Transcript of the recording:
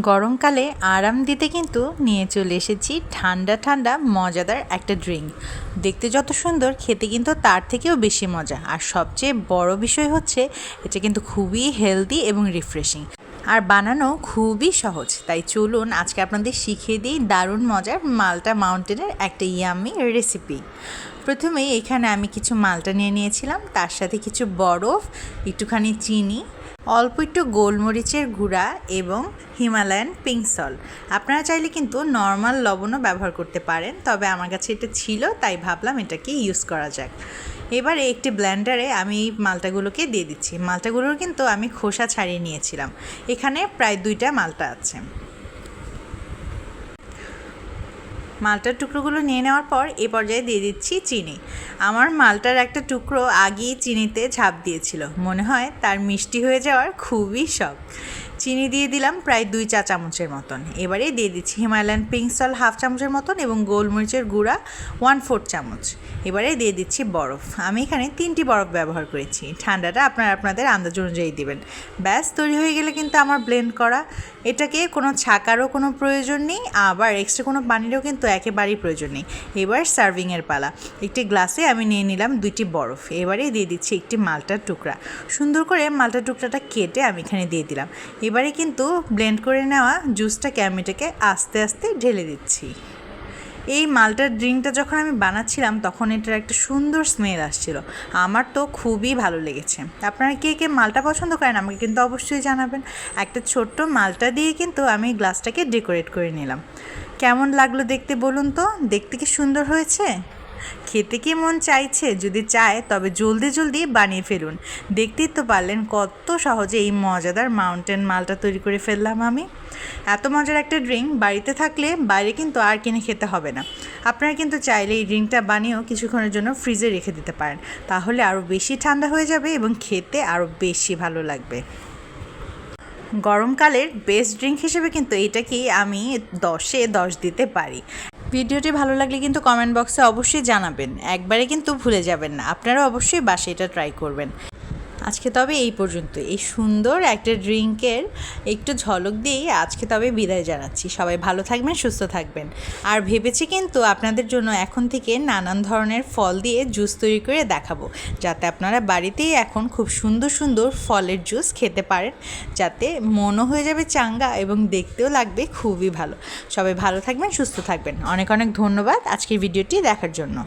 গরমকালে আরাম দিতে কিন্তু নিয়ে চলে এসেছি ঠান্ডা ঠান্ডা মজাদার একটা ড্রিঙ্ক। দেখতে যত সুন্দর, খেতে কিন্তু তার থেকেও বেশি মজা। আর সবচেয়ে বড় বিষয় হচ্ছে, এটা কিন্তু খুবই হেলদি এবং রিফ্রেশিং আর বানানো খুবই সহজ। তাই চলুন আজকে আপনাদের শিখিয়ে দিই দারুণ মজার মালটা মাউন্টেনের একটা ইয়ামি রেসিপি প্রথমেই এখানে আমি কিছু মালটা নিয়ে নিয়েছিলাম। তার সাথে কিছু বরফ, একটুখানি চিনি অল্প একটু গোলমরিচের গুঁড়া এবং হিমালয়ান পিঙ্ক সল আপনারা চাইলে কিন্তু নর্মাল লবণও ব্যবহার করতে পারেন, তবে আমার কাছে এটা ছিল, তাই ভাবলাম এটাকে ইউজ করা যাক। এবারে একটি ব্ল্যান্ডারে আমি এই মালটাগুলোকে দিয়ে দিচ্ছি। মালটাগুলোর কিন্তু আমি খোসা ছাড়িয়ে নিয়েছিলাম। এখানে প্রায় দুইটা মালটা আছে। মালটার টুকরোগুলো নিয়ে নেওয়ার পর এ পর্যায়ে দিয়ে দিচ্ছি চিনি। আমার মালটার একটা টুকরো আগেই চিনিতে ঝাঁপ দিয়েছিল। মনে হয় তার মিষ্টি হয়ে যাওয়ার খুবই শখ। চিনি দিয়ে দিলাম প্রায় দুই চা চামচের মতন। এবারে দিয়ে দিচ্ছি হিমালয়ান পিঙ্ক সল হাফ চামচের মতন এবং গোলমরিচের গুঁড়া ওয়ান ফোর্থ চামচ। এবারে দিয়ে দিচ্ছি বরফ। আমি এখানে তিনটি বরফ ব্যবহার করেছি। ঠান্ডাটা আপনারা আপনাদের আন্দাজ অনুযায়ী দেবেন। ব্যাস, তৈরি হয়ে গেলে কিন্তু আমার ব্লেন্ড করা। এটাকে কোনো ছাকারও কোনো প্রয়োজন নেই, আবার এক্সট্রা কোনো পানিরও কিন্তু একেবারেই প্রয়োজন নেই। এবার সার্ভিংয়ের পালা। একটি গ্লাসে আমি নিয়ে নিলাম দুইটি বরফ। এবারে দিয়ে দিচ্ছি একটি মালটার টুকরা। সুন্দর করে মালটার টুকরাটা কেটে আমি এখানে দিয়ে দিলাম। এবারে কিন্তু ব্লেন্ড করে নেওয়া জুসটাকে আমি এটাকে আস্তে আস্তে ঢেলে দিচ্ছি। এই মালটার ড্রিঙ্কটা যখন আমি বানাচ্ছিলাম, তখন এটার একটা সুন্দর স্মেল আসছিল। আমার তো খুবই ভালো লেগেছে। আপনারা কে কে মালটা পছন্দ করেন, আমাকে কিন্তু অবশ্যই জানাবেন। একটা ছোট্ট মালটা দিয়ে কিন্তু আমি গ্লাসটাকে ডেকোরেট করে নিলাম। কেমন লাগল দেখতে বলুন তো? দেখতে কি সুন্দর হয়েছে? খেতে কি মন চাইছে? যদি চায়, তবে জলদি জলদি বানিয়ে ফেলুন। দেখতেই তো পারলেন কত সহজে এই মজাদার মাউন্টেন মালটা তৈরি করে ফেললাম আমি। এত মজার একটা ড্রিঙ্ক বাড়িতে থাকলে বাইরে কিন্তু আর কিনে খেতে হবে না। আপনারা কিন্তু চাইলে এই ড্রিঙ্কটা বানিয়েও কিছুক্ষণের জন্য ফ্রিজে রেখে দিতে পারেন। তাহলে আরও বেশি ঠান্ডা হয়ে যাবে এবং খেতে আরও বেশি ভালো লাগবে। গরমকালের বেস্ট ড্রিঙ্ক হিসেবে কিন্তু এটাকেই আমি দশে দশ দিতে পারি। ভিডিওটি ভালো লাগলে কিন্তু কমেন্ট বক্সে অবশ্যই জানাবেন। একবারে কিন্তু ভুলে যাবেন না। আপনারা অবশ্যই বাসে এটা ট্রাই করবেন। আজকে তবে এই পর্যন্ত। এই সুন্দর একটা ড্রিঙ্কের একটু ঝলক দিয়েই আজকে তবে বিদায় জানাচ্ছি। সবাই ভালো থাকবেন, সুস্থ থাকবেন। আর ভেবেছি কিন্তু আপনাদের জন্য এখন থেকে নানান ধরনের ফল দিয়ে জুস তৈরি করে দেখাবো। যাতে আপনারা বাড়িতেই এখন খুব সুন্দর সুন্দর ফলের জুস খেতে পারেন। যাতে মনও হয়ে যাবে চাঙ্গা এবং দেখতেও লাগবে খুবই ভালো। সবাই ভালো থাকবেন, সুস্থ থাকবেন। অনেক অনেক ধন্যবাদ আজকের ভিডিওটি দেখার জন্য।